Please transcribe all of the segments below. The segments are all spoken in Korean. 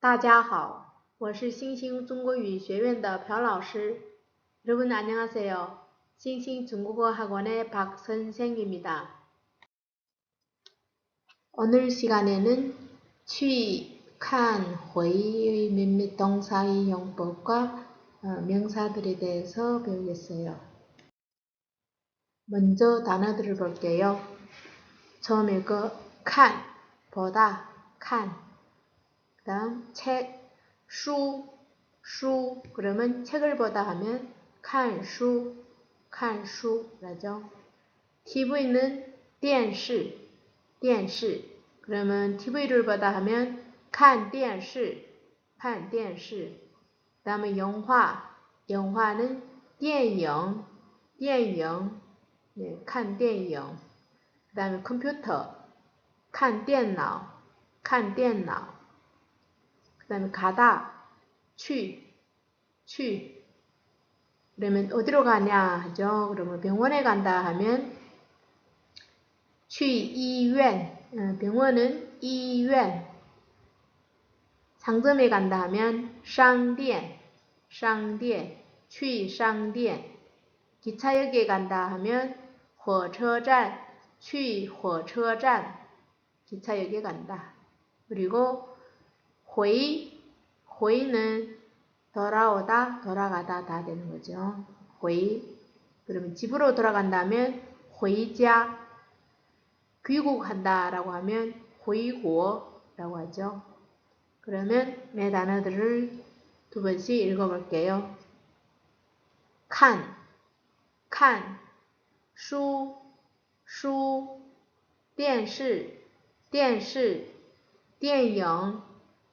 大家好，我是星星中国语学院的朴老师。 여러분 안녕하세요. 싱싱 중국어 학원의 박 선생입니다. 오늘 시간에는 취, 칸, 회의 몇몇 동사의 용법과 어, 명사들에 대해서 배우겠어요. 먼저 단어들을 볼게요. 처음에 그 칸, 보다, 칸. 그 다음 책, 수, 수 그러면 책을 보다 하면 칸, 수, 칸, 수라죠. TV는 电视, 电视 그러면 TV를 보다 하면 看电视, 看电视. 그 다음에 영화, 영화는 电影, 电影, 네, 看电影.그 다음에 컴퓨터, 看电脑,看电脑. 다음에 가다, 취, 취. 그러면 어디로 가냐 하죠. 그러면 병원에 간다 하면 취, 이유엔. 어, 병원은 이유엔. 상점에 간다 하면 상店, 상店, 취, 상店. 기차역에 간다 하면 火车站, 취, 火车站. 기차역에 간다. 그리고 회의, 회의는 돌아오다, 돌아가다 다 되는 거죠. 회의. 그러면 집으로 돌아간다면 회의자, 귀국한다라고 하면 회의고라고 하죠. 그러면 매 단어들을 두 번씩 읽어볼게요. 칸, 칸, 수, 수, 电视,电视,电影,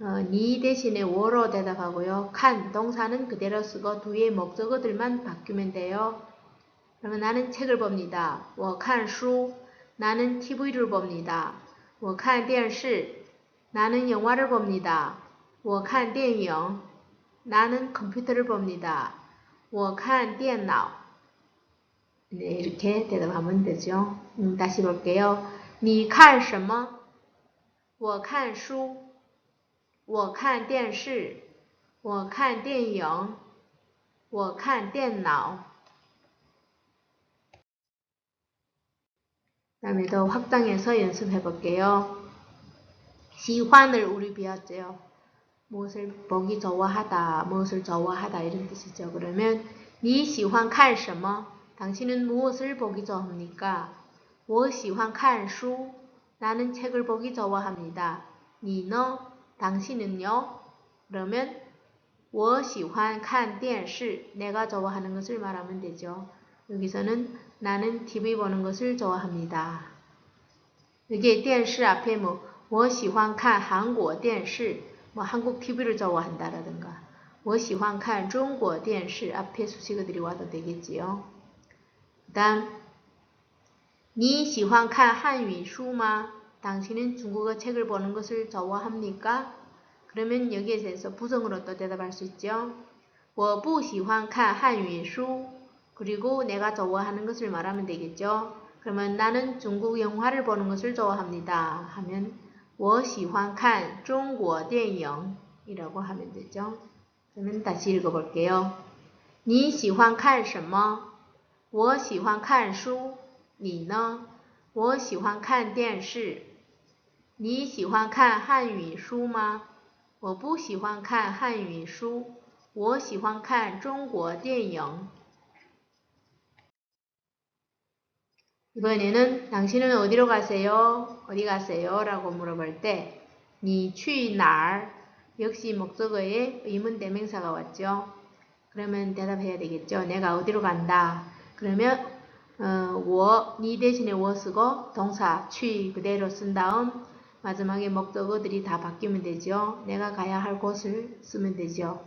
어, 니 대신에 워로 대답하고요. 칸 동사는 그대로 쓰고 뒤에 목적어들만 바뀌면 돼요. 그러면 나는 책을 봅니다. 我看书 나는 TV를 봅니다. 我看电视 나는 영화를 봅니다. 我看电影 나는 컴퓨터를 봅니다. 我看电脑 네, 이렇게 대답하면 되죠. 음, 다시 볼게요. 你看什么?我看书 我看电视，我看电影，我看电脑。다음에도확장해서연습해볼게요喜欢을우리배웠죠무엇을보기좋아하다무엇을좋아하다이런뜻이죠그러면你喜欢看什么당신은무엇을보기좋아합니까我喜欢看书나는책을보기좋아합니다你呢 당신은요? 그러면 我喜欢看电视. 내가 좋아하는 것을 말하면 되죠. 여기서는 나는 TV 보는 것을 좋아합니다. 여기 电视 앞에 뭐 我喜欢看 한국 电视뭐 한국 TV를 좋아한다라든가 我喜欢看 중국 电视 앞에 수식어들이 와도 되겠지요. 그다음 你喜欢看 한유书吗? 당신은 중국어 책을 보는 것을 좋아합니까? 그러면 여기에 대해서 부정으로 또 대답할 수 있죠. 我不喜欢看汉语书 그리고 내가 좋아하는 것을 말하면 되겠죠. 그러면 나는 중국 영화를 보는 것을 좋아합니다. 하면 我喜欢看中国电影이라고 하면 되죠. 그러면 다시 읽어볼게요. 你喜欢看什么?我喜欢看书.你呢?我喜欢看电视. 你喜欢看汉语书吗？我不喜欢看汉语书，我喜欢看中国电影。이번에는당신은어디로가세요어디가세요라고물어볼때你去哪儿역시목적어에의문대명사가왔죠그러면대답해야되겠죠내가어디로간다그러면 어, 我, 니 대신에 我 쓰고 동사 去 그대로 쓴 다음 마지막에 목적어들이 다 바뀌면 되죠. 내가 가야 할 곳을 쓰면 되죠.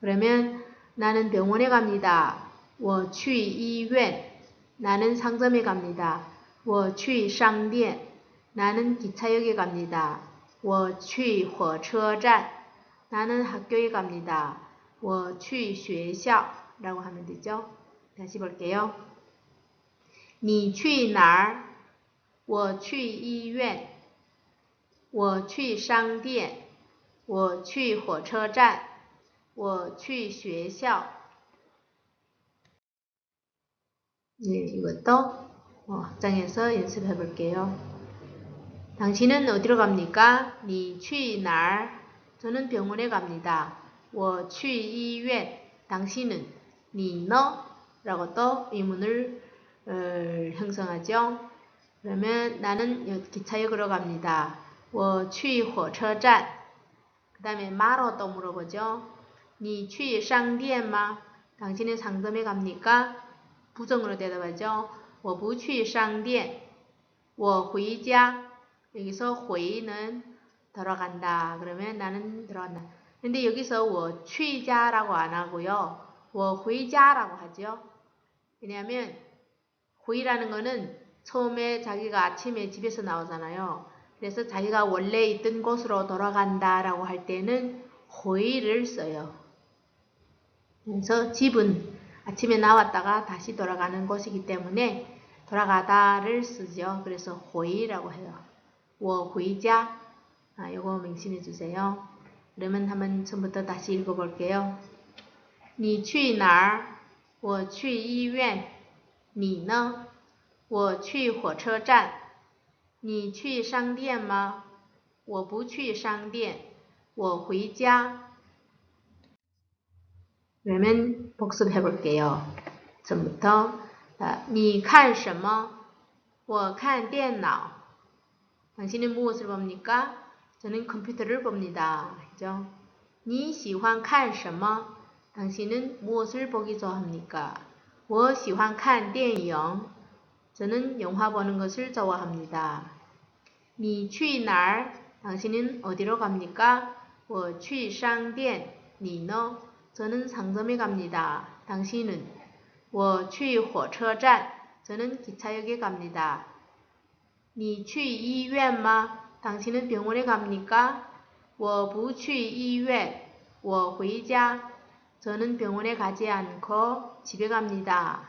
그러면 나는 병원에 갑니다. 我去医院. 나는 상점에 갑니다. 我去商店. 나는 기차역에 갑니다. 我去火车站. 나는 학교에 갑니다. 我去学校. 라고 하면 되죠. 다시 볼게요. 你去哪儿?我去医院。 我去商店。我去火车站。我去学校。 네, 이것도 어, 확장해서 연습해 볼게요. 당신은 어디로 갑니까? 你去哪儿? 저는 병원에 갑니다. 我去医院. 당신은 你呢? 라고 또 의문을 어, 형성하죠. 그러면 나는 기차역으로 갑니다. 我去火车站. 그 다음에 마로 또 물어보죠. 你去商店吗? 당신은 상점에 갑니까? 부정으로 대답하죠. 我不去商店.我回家. 여기서 回는 들어간다. 그러면 나는 들어간다. 근데 여기서 我去家라고 안 하고요. 我回家라고 하죠. 왜냐하면 回라는 거는 처음에 자기가 아침에 집에서 나오잖아요. 그래서 자기가 원래 있던 곳으로 돌아간다 라고 할 때는 호의를 써요. 그래서 집은 아침에 나왔다가 다시 돌아가는 곳이기 때문에 돌아가다를 쓰죠. 그래서 호의라고 해요. 我回家 아, 요거 명심해 주세요. 그러면 한번 처음부터 다시 읽어볼게요. 你去哪儿?我去医院.你呢?我去火车站。 你去商店吗？我不去商店。我回家。 그러면 복습해 볼게요. 처음부터. 자, 你看什么?我看电脑. 당신은 무엇을 봅니까? 저는 컴퓨터를 봅니다. 그죠? 你喜欢看什么? 당신은 무엇을 보기 좋아합니까? 我喜欢看电影. 저는 영화 보는 것을 좋아합니다. 你去哪儿? 당신은 어디로 갑니까? 我去商店. 你呢? 저는 상점에 갑니다. 당신은 我去火车站. 저는 기차역에 갑니다. 你去医院吗? 당신은 병원에 갑니까? 我不去医院.我回家. 저는 병원에 가지 않고 집에 갑니다.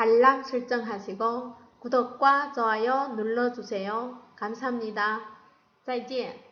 알람 설정하시고 구독과 좋아요 눌러주세요. 감사합니다. 再见。